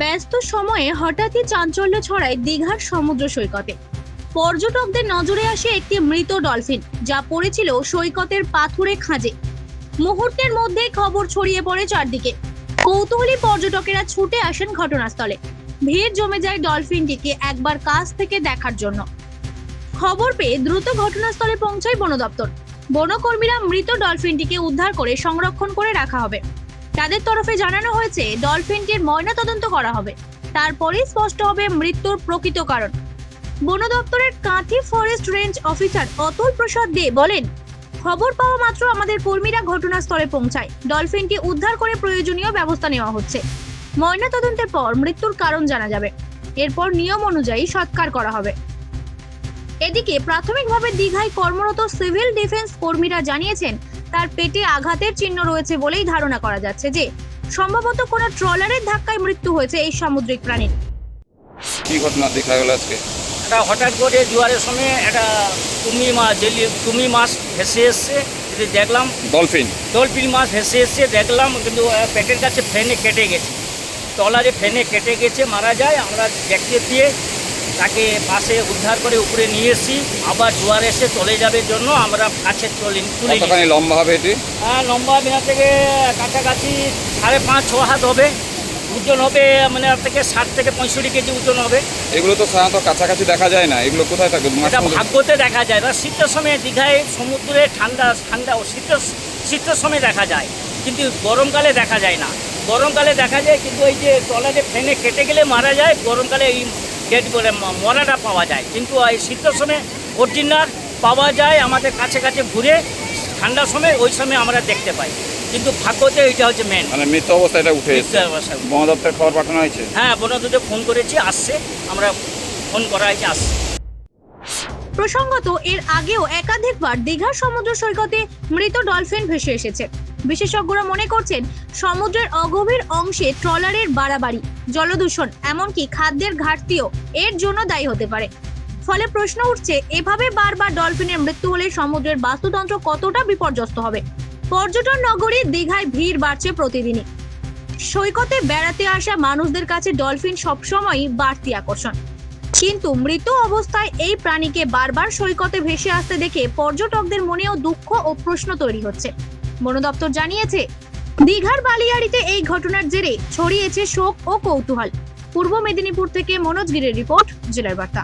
ব্যস্ত সময়ে হঠাৎই চাঞ্চল্য ছড়ায় দীঘার সমুদ্র সৈকতে। পর্যটকদের নজরে আসে একটি মৃত ডলফিন, যা পড়েছিল সৈকতের পাথুরে খাঁজে। মুহূর্তের মধ্যেই খবর ছড়িয়ে পড়ে চারদিকে। কৌতূহলী পর্যটকেরা ছুটে আসেন ঘটনাস্থলে। ভিড় জমে যায় ডলফিনটিকে একবার কাছ থেকে দেখার জন্য। খবর পেয়ে দ্রুত ঘটনাস্থলে পৌঁছায় বন দপ্তর বনকর্মীরা মৃত ডলফিনটিকে উদ্ধার করে সংরক্ষণ করে রাখা হবে। তাদের তরফে জানানো হয়েছে, ডলফিনটির ময়নাতদন্ত করা হবে। তারপরেই স্পষ্ট হবে মৃত্যুর প্রকৃত কারণ। বন দপ্তরের Kanthi forest range officer Atul Prasad De বলেন, খবর পাওয়া মাত্র আমাদের কর্মীরা ঘটনাস্থলে পৌঁছায়। ডলফিনটি উদ্ধার করে প্রয়োজনীয় ব্যবস্থা নেওয়া হচ্ছে। ময়নাতদন্তের পর মৃত্যুর কারণ জানা যাবে। এরপর নিয়ম অনুযায়ী সৎকার করা হবে। এদিকে প্রাথমিকভাবে দীঘায় কর্মরত সিভিল ডিফেন্স কর্মীরা জানিয়েছেন তার পেটে আঘাতের চিহ্ন রয়েছে বলেই ধারণা করা যাচ্ছে যে সম্ভবত কোনো ট্রলারের ধাক্কায় মৃত্যু হয়েছে এই সামুদ্রিক প্রাণীর। কি ঘটনা দেখা গেল আজকে? একটা হঠাৎ করে জোয়ারের সময় একটা কুমি মাছ জেলি কুমি মাছ ভেসে এসছে যদি দেখলাম। ডলফিন? ডলফিন মাছ ভেসে এসছে দেখলাম কিন্তু আহ, পেটের কাছে ফেনে কেটে গেছে। টলারে ফেনে কেটে গেছে মারা যায় আমরা দেখতে দিয়ে তাকে পাশে উদ্ধার করে উপরে নিয়ে এসেছি। আবার জোয়ার এসে চলে যাবে জন্য আমরা কাছে তুলে লম্বা হবে এটি? হ্যাঁ লম্বা বিনা থেকে কাছাকাছি সাড়ে পাঁচ ছ হাত হবে। ওজন হবে মানে থেকে ষাট থেকে পঁয়ষট্টি কেজি ওজন হবে। এগুলো তো সাধারণত কাছাকাছি দেখা যায় না। এগুলো কোথায় থাকে? এটা? ভাগ্যতে দেখা যায়। না শীতের সময় দীঘায় সমুদ্রে ঠান্ডা ঠান্ডা ও শীতের শীতের সময় দেখা যায়। কিন্তু গরমকালে দেখা যায় না। গরমকালে দেখা যায় কিন্তু এই যে তলাতে ফেনে কেটে গেলে মারা যায় গরমকালে এই ডেড বলে মরাটা পাওয়া যায়। কিন্তু এই শীতের সময় অরিজিনাল পাওয়া যায় আমাদের কাছে কাছে ঘুরে ঠান্ডার সময় ওই সময় আমরা দেখতে পাই। কিন্তু ভাগ্যতে এটা হচ্ছে মেন মানে মৃত অবস্থা এটা উঠে বন দপ্তরে খবর পাঠানো হয়েছে? হ্যাঁ বনদূতে ফোন করেছি আসছে। আমরা ফোন করা হয়েছে আসছে। প্রসঙ্গত, এর আগেও একাধিকবার দীঘার সমুদ্র সৈকতে মৃত ডলফিন ভেসে এসেছে। বিশেষজ্ঞরা মনে করছেন, সমুদ্রের অগভীর অংশে ট্রলারের বাড়াবাড়ি, জলদূষণ, এমনকি খাদ্যের ঘাটতিও এর জন্য দায়ী হতে পারে। ফলে প্রশ্ন উঠছে, এভাবে বারবার ডলফিনের মৃত্যু হলে সমুদ্রের বাস্তুতন্ত্র কতটা বিপর্যস্ত হবে? পর্যটন নগরী দীঘায় ভিড় বাড়ছে প্রতিদিনই। সৈকতে বেড়াতে আসা মানুষদের কাছে ডলফিন সবসময়ই বাড়তি আকর্ষণ। কিন্তু মৃত অবস্থায় এই প্রাণীকে বারবার সৈকতে ভেসে আসতে দেখে পর্যটকদের মনেও দুঃখ ও প্রশ্ন তৈরি হচ্ছে। বন দপ্তর জানিয়েছে, দীঘার বালিয়াড়িতে এই ঘটনার জেরে ছড়িয়েছে শোক ও কৌতূহল। পূর্ব মেদিনীপুর থেকে মনোজ গিরের রিপোর্ট, জেলার বার্তা।